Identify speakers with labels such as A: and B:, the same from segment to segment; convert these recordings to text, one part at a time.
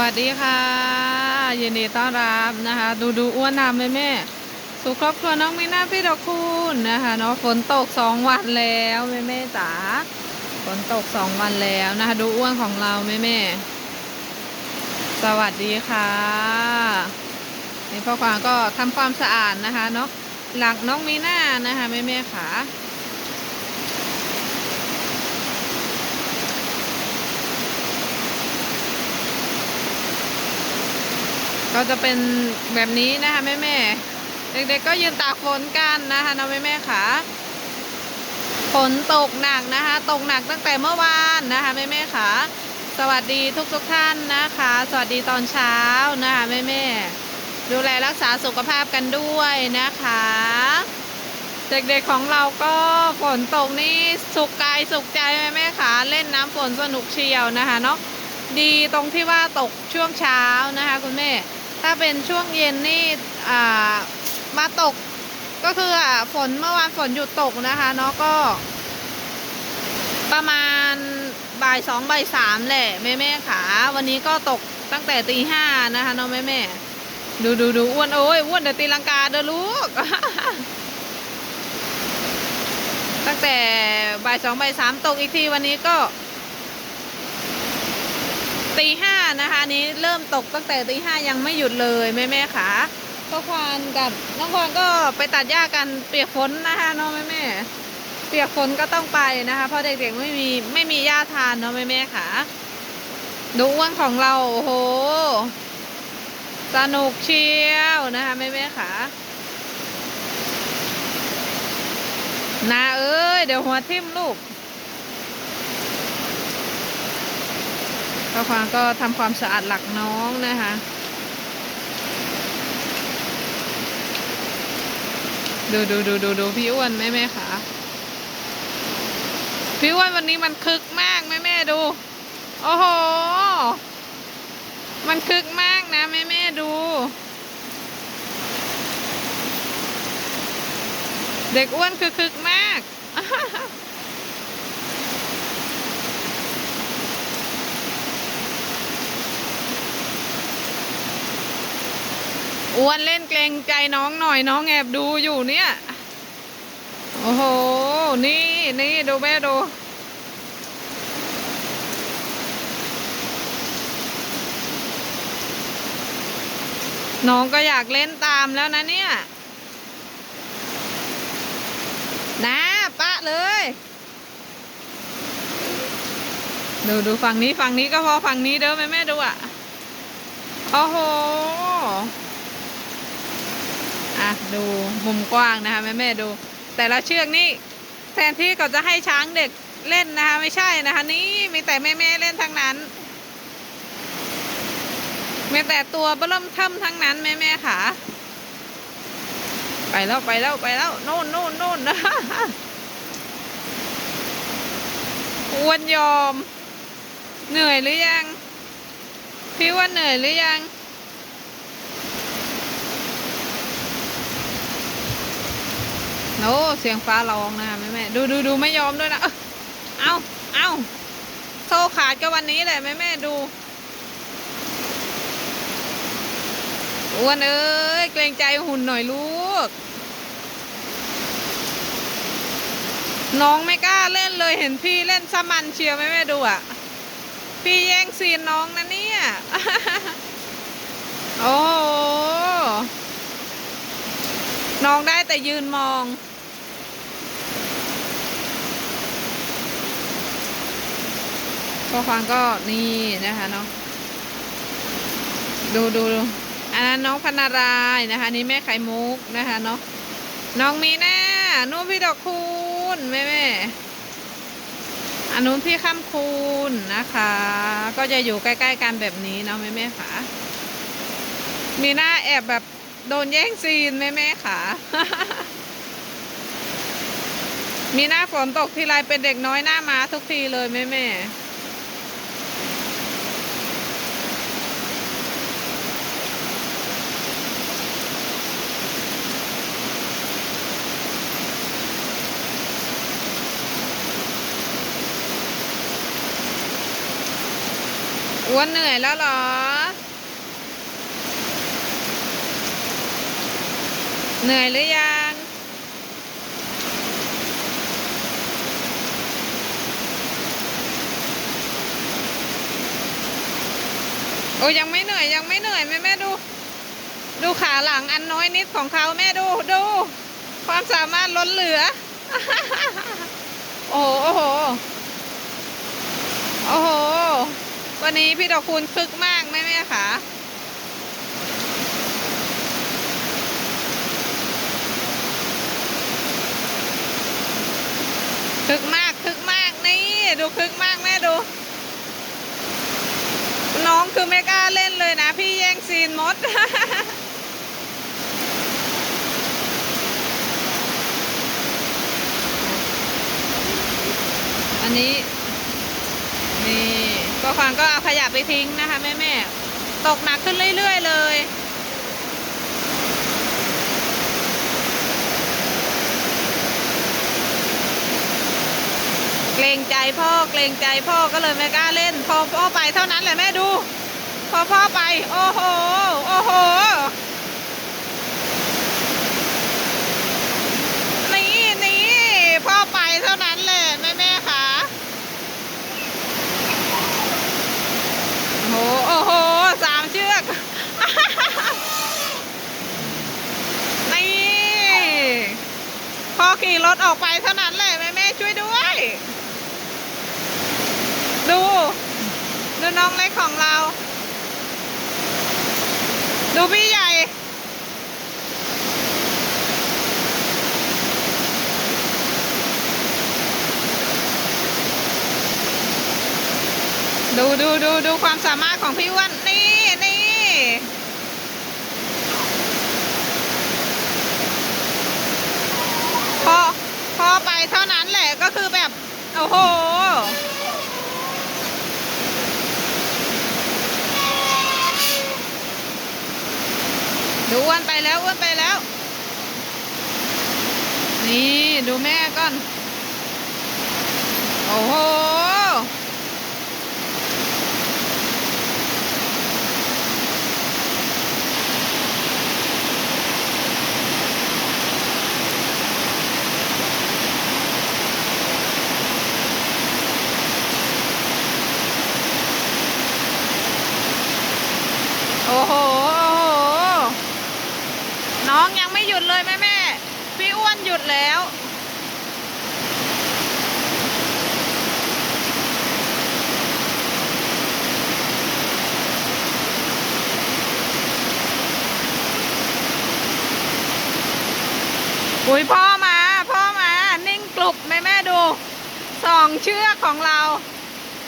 A: วัสดีค่ะยินดีต้อนรับนะคะ ดูดูอ้วนนำแม่แม่สู่ครอบครัวน้องมีหน้าพี่ดอกคุณนะคะเนาะฝนตกสองวันแล้วแม่แม่จ๋าฝนตกสองวันแล้วนะคะ ดูอ้วนของเราแม่แม่สวัสดีค่ะนี่พ่อควางก็ทำความสะอาดนะคะเนาะหลักน้องมีหน้านะคะแม่แม่ขา ก็จะเป็นแบบนี้นะคะแม่แม่ๆเด็กๆก็ยืนตากฝนกันนะคะน้องแม่แม่ๆค่ะฝนตกหนักนะคะ ตกหนักตั้งแต่เมื่อวานนะคะแม่แม่ๆค่ะสวัสดีทุกๆทท่านนะคะ สวัสดีตอนเช้านะคะแม่แม่ๆดูแลรักษาสุขภาพกันด้วยนะคะ เด็กๆของเราก็ฝนตกนี่สุขกายสุขใจแม่แม่ๆค่ะเล่นน้ำฝนสนุกเชียวนะคะเนาะดีตรงที่ว่าตกช่วงเช้านะคะ คุณแม่ ถ้าเป็นช่วงเย็นนี่อามาตกก็คืออะฝนเมื่อวานฝนหยุดตกนะคะเนาะก็ ประมาณบ่ายสองบ่ายสามแหละแม่แม่ๆค่ะวันนี้ก็ตกตั้งแต่ตีห้านะคะเนาะแม่แม่ดูดูดูอ้วนโอ้ยอ้วนเดี๋ยวตีลังกาเด้อลูก ตั้งแต่บ่ายสองบ่ายสามตกอีกทีวันนี้ก็ ตีห้านะคะนี้เริ่มตกตั้งแต่ตีห้ายังไม่หยุดเลยแม่แม่ๆค่ะพ่อควานกับน้องควานก็ไปตัดหญ้ากันเปียกฝนนะคะเนาะแม่แม่เปียกฝนก็ต้องไปนะคะเพราะเด็กๆไม่มีไม่มีหญ้าทานเนาะแม่แม่ๆค่ะดูอ้วนของเราโอ้โหสนุกเชียวนะคะแม่แม่ๆค่ะนาเอ้ยเดี๋ยวหัวทิ่มลูก ข้าฟางก็ทำความสะอาดหลักน้องนะคะ ดูดูดูดูดูพี่อ้วนแม่แม่ค่ะพี่อ้วนวันนี้มันคึกมากแม่แม่ดู โอ้โห มันคึกมากนะแม่แม่ดู เด็กอ้วนคือคึกมาก อ้วนเล่นเกรงใจน้องหน่อยน้องแอบดูอยู่เนี่ย โอ้โห นี่นี่ดูแม่ดู น้องก็อยากเล่นตามแล้วนะเนี่ย นะปะเลย ดูดูฝั่งนี้ฝั่งนี้ก็พอฝั่งนี้เด้อแม่แม่ดูอะ โอ้โห อะดูมุมกว้างนะคะแม่แม่ดู แต่ละเชือกนี่แทนที่เขาจะให้ช้างเด็กเล่นนะคะไม่ใช่นะคะนี่มีแต่แม่แม่เล่นทั้งนั้นมีแต่ตัวเบิ่มเทิมทั้งนั้นแม่แม่ค่ะ ไปแล้วไปแล้วไปแล้วโน่นโน่นโน่นอ้วนยอม เหนื่อยหรือยัง พี่ว่าเหนื่อยหรือยัง โน้เสียงฟ้าร้องนะคะแม่แม่ดูดูดูไม่ยอมด้วยนะเอ้าเอาเอาโซ่ขาดก็วันนี้แหละแม่แม่ดูอ้วนเอ้ยเกรงใจหุ่นหน่อยลูก น้องไม่กล้าเล่นเลยเห็นพี่เล่นสมันเชียร์ไหมแม่ดูอะ พี่แย่งซีนน้องนะเนี่ย โอ้น้องได้แต่ยืนมอง ก็ฟังก็นี่นะคะเนาะดูดูดูอันนั้นน้องพนารายนะคะ นี่แม่ไข่มุกนะคะเนาะน้องมีหน้านู่นพี่ดอกคูณแม่แม่อันนู้นพี่ข้ามคูณนะคะ ก็จะอยู่ใกล้ๆกันแบบนี้เนาะแม่แม่ค่ะมีหน้าแอบแบบโดนแย่งซีนแม่แม่ค่ะ มีหน้าฝนตกทีไรเป็นเด็กน้อยหน้าม้าทุกทีเลยแม่แม่ อ้วนเหนื่อยแล้วหรอ เหนื่อยหรือยัง โอ้ยังไม่เหนื่อยยังไม่เหนื่อยแม่แม่ดู ดูขาหลังอันน้อยนิดของเขาแม่ดูดู ความสามารถล้นเหลือ โอ้โห โอ้โหโอ้โห วันนี้พี่ดอกคูณคึกมากแม่แม่ค่ะคึกมากคึกมากนี่ดูคึกมากแม่ดู น้องคือไม่กล้าเล่นเลยนะ พี่แย่งซีนมดอันนี้ ควางก็เอาขยะไปทิ้งนะคะแม่แม่ตกหนักขึ้นเรื่อย ๆ เลย เกรงใจพ่อเกรงใจพ่อก็เลยไม่กล้าเล่น พอพ่อไปเท่านั้นแหละแม่ดู พอพ่อไป โอ้โห โอ้โหนี่นี่พ่อไปเท่านั้นแหละแม่แม่ๆค่ะ โอ้โห โอ้โห สามเชือก นี่ พอ ขี่รถออกไปเท่านั้นแหละแม่แม่ช่วยด้วย ดู ดูน้องเล็กของเรา ดูพี่ใหญ่ ดูดูดูดูความสามารถของพี่อ้วนนี่พอพอไป เท่านั้นแหละก็คือแบบ โอ้โห ดูอ้วนไปแล้วอ้วนไปแล้ว นี่ ดูแม่ก่อน โอ้โห โอ้โหโอ้โห น้องยังไม่หยุดเลยแม่แม่ พี่อ้วนหยุดแล้ว อุ้ยพ่อมา พ่อมา นิ่งกลุบแม่แม่ดู สองเชือกของเรา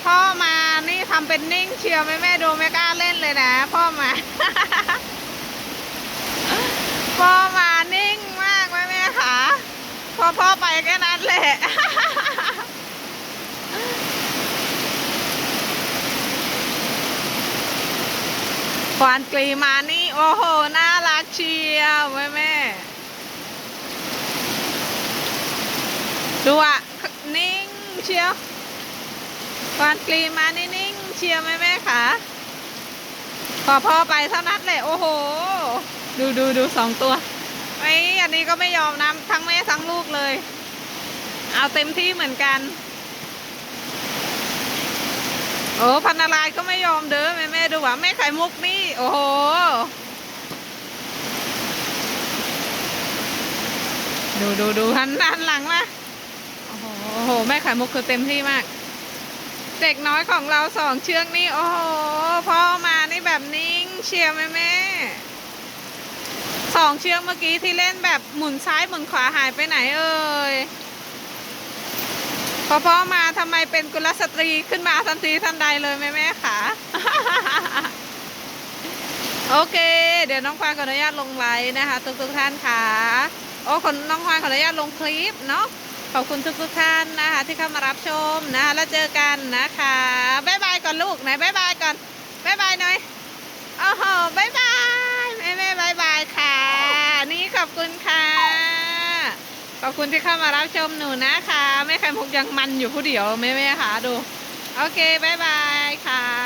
A: พ่อมา นี่ทำเป็นนิ่งเชียวแม่แม่ดูไม่กล้าเล่นเลยนะพ่อมา พ่อมานิ่งมากแม่แม่ค่ะพอพ่อไปแค่นั้นแหละ ควานกรีมานี่ โอ้โห น่ารักเชียวแม่แม่ดูอะนิ่งเชียว ควานกรีมานิ่งๆเชียวแม่แม่ค่ะพอพ่อไปเท่านั้นแหละโอ้โห ดูดูดูสองตัวไอ้อันนี้ก็ไม่ยอมนะทั้งแม่ทั้งลูกเลย เอาเต็มที่เหมือนกัน โอ้พันนาลายก็ไม่ยอมเด้อแม่แม่ดูว่าแม่ไข่มุกนี่ โอ้โหดูดูดูหันด้านหลังมาโอ้โหแม่ไข่มุกคือเต็มที่มาก เด็กน้อยของเราสองเชือกนี่ โอ้โหพ่อมานี่แบบนิ่งเชียร์แม่แม่สองเชือกเมื่อกี้ที่เล่นแบบหมุนซ้ายหมุนขวาหายไปไหนเอ่ยพอพ่อมาทำไมเป็นกุลสตรีขึ้นมาทันทีทันใดเลยแม่แม่ค่ะ โอเค เดี๋ยวน้องควานขออนุญาตลงไลน์นะคะทุกทุกๆท่านค่ะ โอ้คนน้องควานขออนุญาตลงคลิปเนาะ ขอบคุณทุกทุกท่านนะคะที่เข้ามารับชมนะคะแล้วเจอกันนะคะบ๊ายบายก่อนลูกไหนบ๊ายบายก่อนบ๊ายบายหน่อยโอ้โหบ๊ายบายแม่แม่บ๊ายบายค่ะ นี่ขอบคุณค่ะ ขอบคุณที่เข้ามารับชมหนูนะคะแม่ไข่มุกยังมันอยู่ผู้เดียวแม่แม่ค่ะดู โอเคบ๊ายบายค่ะ